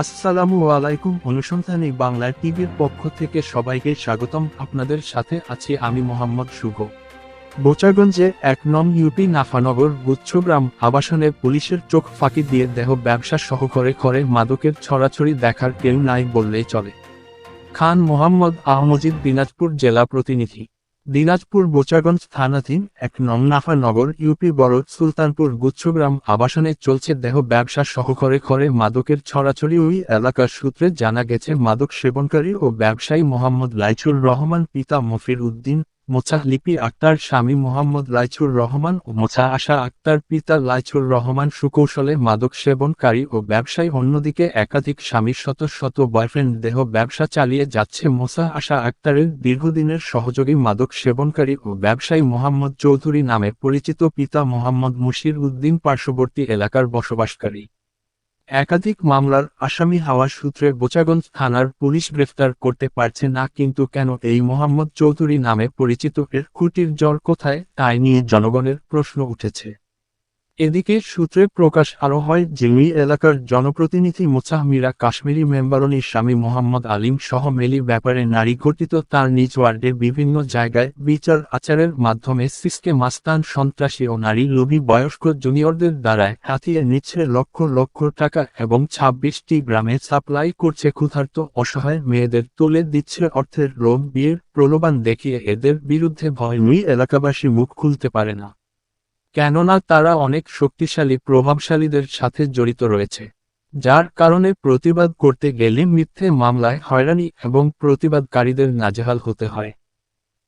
আসসালামু আলাইকুম অনুসন্ধানী বাংলা টিভির পক্ষ থেকে সবাইকে স্বাগতম। আপনাদের সাথে আছি আমি মোহাম্মদ শুভ। বোচাগঞ্জে এক নং ইউপি নাফানগর গুচ্ছগ্রাম আবাসনে পুলিশের চোখ ফাঁকি দিয়ে দেহ ব্যবসা সহ করে করে মাদকের ছড়াছড়ি দেখার কেউ নাই বললেই চলে। খান মোহাম্মদ আহমজিদ দিনাজপুর জেলা প্রতিনিধি। দিনাজপুর বোচাগঞ্জ থানাধীন এক নং নগর ইউপি বড় সুলতানপুর গুচ্ছগ্রাম আবাসনে চলছে দেহ ব্যবসা সহকারে করে মাদকের ছড়াছড়ি ওই এলাকার সূত্রে জানা গেছে, মাদক সেবনকারী ও ব্যবসায়ী মোহাম্মদ লাইচুর রহমান, পিতা মফির উদ্দিন মোছা লিপি আক্তার স্বামী মোহাম্মদ লাইচুর রহমান ও মোছা আশা আক্তার পিতা লাইচুর রহমান সুকৌশলে মাদক সেবনকারী ও ব্যবসায়ী, অন্যদিকে একাধিক স্বামীর শত শত বয়ফ্রেন্ড দেহ ব্যবসা চালিয়ে যাচ্ছে মোসা আশা আক্তারের দীর্ঘদিনের সহযোগী মাদক সেবনকারী ও ব্যবসায়ী মোহাম্মদ চৌধুরী নামে পরিচিত পিতা মোহাম্মদ মুশির উদ্দিন পার্শ্ববর্তী এলাকার বসবাসকারী। একাধিক মামলার আসামি হওয়ার সূত্রে বোচাগঞ্জ থানার পুলিশ গ্রেফতার করতে পারছে না, কিন্তু কেন এই মোহাম্মদ চৌধুরী নামে পরিচিত এর খুঁটির জল কোথায় তাই নিয়ে জনগণের প্রশ্ন উঠেছে। এদিকে সূত্রে প্রকাশ আরও হয় যে ওই এলাকার জনপ্রতিনিধি মোছাহ মীরা কাশ্মীরি মেম্বারনির স্বামী মোহাম্মদ আলিম সহ মেলি ব্যাপারে নারী গঠিত তার নিজ ওয়ার্ডের বিভিন্ন জায়গায় বিচার আচারের মাধ্যমে সিসকে মাস্তান, সন্ত্রাসী ও নারী লোভী বয়স্ক জুনিয়রদের দ্বারায় হাতিয়ে নিচ্ছে লক্ষ লক্ষ টাকা এবং ছাব্বিশটি গ্রামে সাপ্লাই করছে ক্ষুধার্ত, অসহায় মেয়েদের তুলে দিচ্ছে অর্থের লোভ, বিয়ের প্রলোভন দেখিয়ে এদের বিরুদ্ধে ভয়। নিয়ে এলাকাবাসী মুখ খুলতে পারে না। কেননা তারা অনেক শক্তিশালী প্রভাবশালীদের সাথে জড়িত রয়েছে যার কারণে প্রতিবাদ করতে গেলে মিথ্যে মামলায় হয়রানি এবং প্রতিবাদকারীদের নাজেহাল হতে হয়।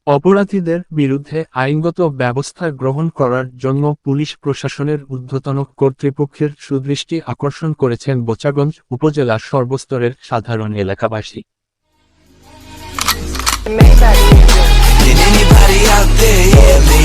অপরাধীদের বিরুদ্ধে আইনগত ব্যবস্থা গ্রহণ করার জন্য পুলিশ প্রশাসনের ঊর্ধ্বতন কর্তৃপক্ষের সুদৃষ্টি আকর্ষণ করেছেন বোচাগঞ্জ উপজেলার সর্বস্তরের সাধারণ এলাকাবাসী। Can anybody out there